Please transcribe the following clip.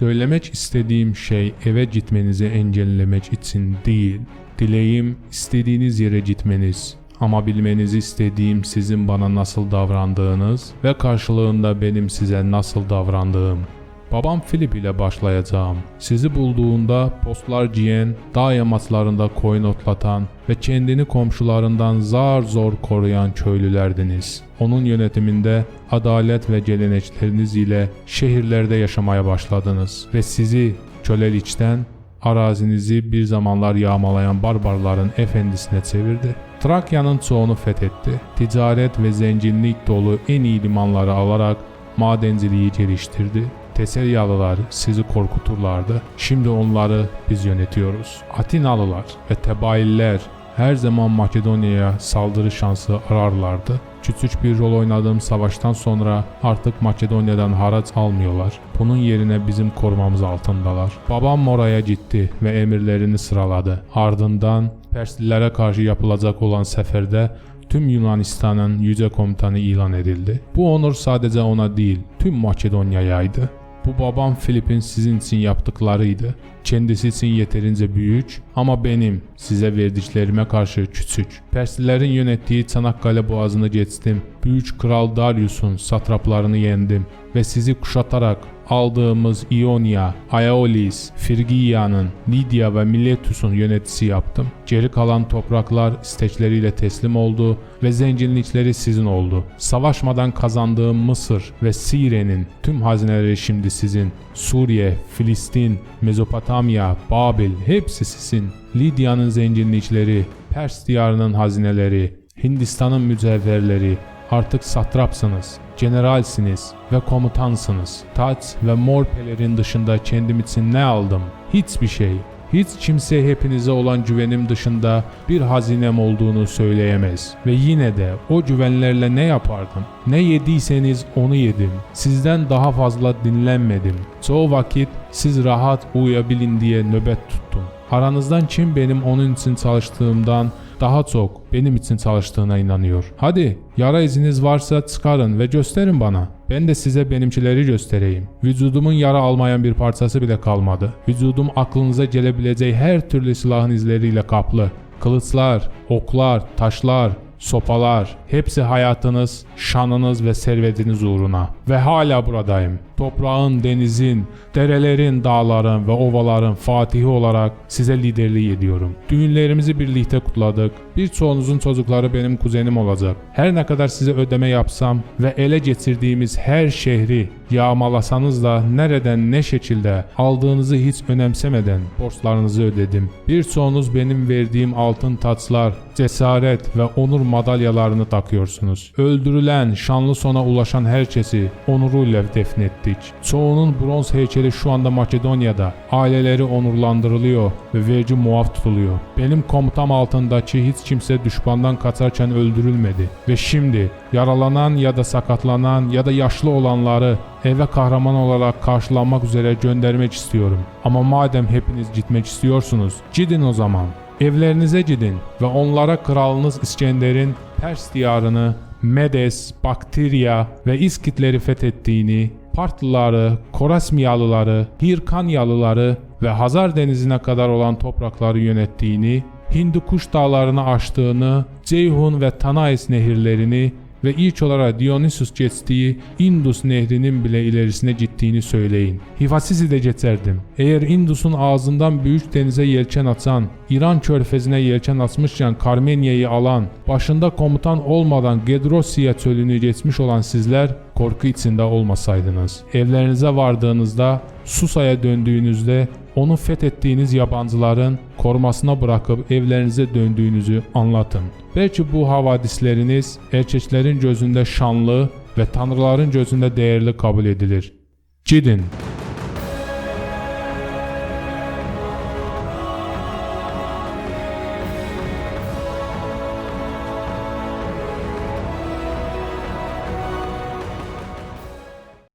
Söylemek istediğim şey eve gitmenizi engellemek için değil. Dileğim istediğiniz yere gitmeniz. Ama bilmenizi istediğim sizin bana nasıl davrandığınız ve karşılığında benim size nasıl davrandığım. Babam Philip ile başlayacağım. Sizi bulduğunda postlar giyen, dağ yamaçlarında koyun otlatan ve kendini komşularından zar zor koruyan köylülerdiniz. Onun yönetiminde adalet ve gelenekleriniz ile şehirlerde yaşamaya başladınız ve sizi Çöleliç'ten arazinizi bir zamanlar yağmalayan barbarların efendisine çevirdi. Trakya'nın çoğunu fethetti. Ticaret ve zenginlik dolu en iyi limanları alarak madenciliği geliştirdi. Teselyalılar sizi korkuturlardı. Şimdi onları biz yönetiyoruz. Atinalılar ve Tebailler her zaman Makedonya'ya saldırı şansı ararlardı. Küçük bir rol oynadığım savaştan sonra artık Makedonya'dan haraç almıyorlar. Bunun yerine bizim korumamız altındalar. Babam oraya gitti ve emirlerini sıraladı. Ardından Perslilere karşı yapılacak olan seferde tüm Yunanistan'ın yüce komutanı ilan edildi. Bu onur sadece ona değil, tüm Makedonya'yaydı. Bu babam Filip'in sizin için yaptıklarıydı. Kendisi için yeterince büyük ama benim size verdiklerime karşı küçük. Perslilerin yönettiği Çanakkale boğazını geçtim. Büyük Kral Darius'un satraplarını yendim ve sizi kuşatarak aldığımız Ionia, Aeolis, Frigia'nın, Lydia ve Miletus'un yöneticisi yaptım. Geri kalan topraklar istekleriyle teslim oldu ve zenginlikleri sizin oldu. Savaşmadan kazandığım Mısır ve Sire'nin tüm hazineleri şimdi sizin. Suriye, Filistin, Mezopotamya, Babil hepsi sizin. Lidya'nın zenginlikleri, Pers diyarının hazineleri, Hindistan'ın mücevherleri, Artık satrapsınız, generalsiniz ve komutansınız. Taç ve mor pelerin dışında kendim için ne aldım? Hiçbir şey. Hiç kimse hepinize olan güvenim dışında bir hazinem olduğunu söyleyemez. Ve yine de o güvenlerle ne yapardım? Ne yediyseniz onu yedim. Sizden daha fazla dinlenmedim. Çoğu vakit siz rahat uyuyabilin diye nöbet tuttum. Aranızdan kim benim onun için çalıştığımdan daha çok benim için çalıştığına inanıyor. Hadi yara iziniz varsa çıkarın ve gösterin bana. Ben de size benimkileri göstereyim. Vücudumun yara almayan bir parçası bile kalmadı. Vücudum aklınıza gelebileceği her türlü silahın izleriyle kaplı. Kılıçlar, oklar, taşlar, sopalar hepsi hayatınız, şanınız ve servetiniz uğruna. Ve hala buradayım. Toprağın, denizin, derelerin, dağların ve ovaların fatihi olarak size liderliği ediyorum. Düğünlerimizi birlikte kutladık. Birçoğunuzun çocukları benim kuzenim olacak. Her ne kadar size ödeme yapsam ve ele getirdiğimiz her şehri yağmalasanız da nereden ne şekilde aldığınızı hiç önemsemeden borçlarınızı ödedim. Birçoğunuz benim verdiğim altın taçlar, cesaret ve onur madalyalarını takıyorsunuz. Öldürülen, şanlı sona ulaşan herkesi onuruyla defnettik. Çoğunun bronz heykeli şu anda Makedonya'da. Aileleri onurlandırılıyor ve vergi muaf tutuluyor. Benim komutam altındaki hiç kimse düşmandan kaçarken öldürülmedi. Ve şimdi yaralanan ya da sakatlanan ya da yaşlı olanları eve kahraman olarak karşılanmak üzere göndermek istiyorum. Ama madem hepiniz gitmek istiyorsunuz, gidin o zaman. Evlerinize gidin ve onlara kralınız İskender'in Pers diyarını, Medes, Bakterya ve İskitleri fethettiğini, Partlıları, Korasmiyalıları, Hirkanyalıları ve Hazar denizine kadar olan toprakları yönettiğini, Hindukuş dağlarını aştığını, Ceyhun ve Tanais nehirlerini ve ilk olarak Dionysus geçtiği Indus nehrinin bile ilerisine gittiğini söyleyin. Hifasisi de geçerdim. Eğer Indus'un ağzından büyük denize yelken açan, İran körfezine yelken açmışken Karmenya'yı alan, başında komutan olmadan Gedrosiya çölünü geçmiş olan sizler korku içinde olmasaydınız. Evlerinize vardığınızda, Susa'ya döndüğünüzde onu fethettiğiniz yabancıların korumasına bırakıp evlerinize döndüğünüzü anlatın. Belki bu havadisleriniz erkeklerin gözünde şanlı ve tanrıların gözünde değerli kabul edilir. Gidin.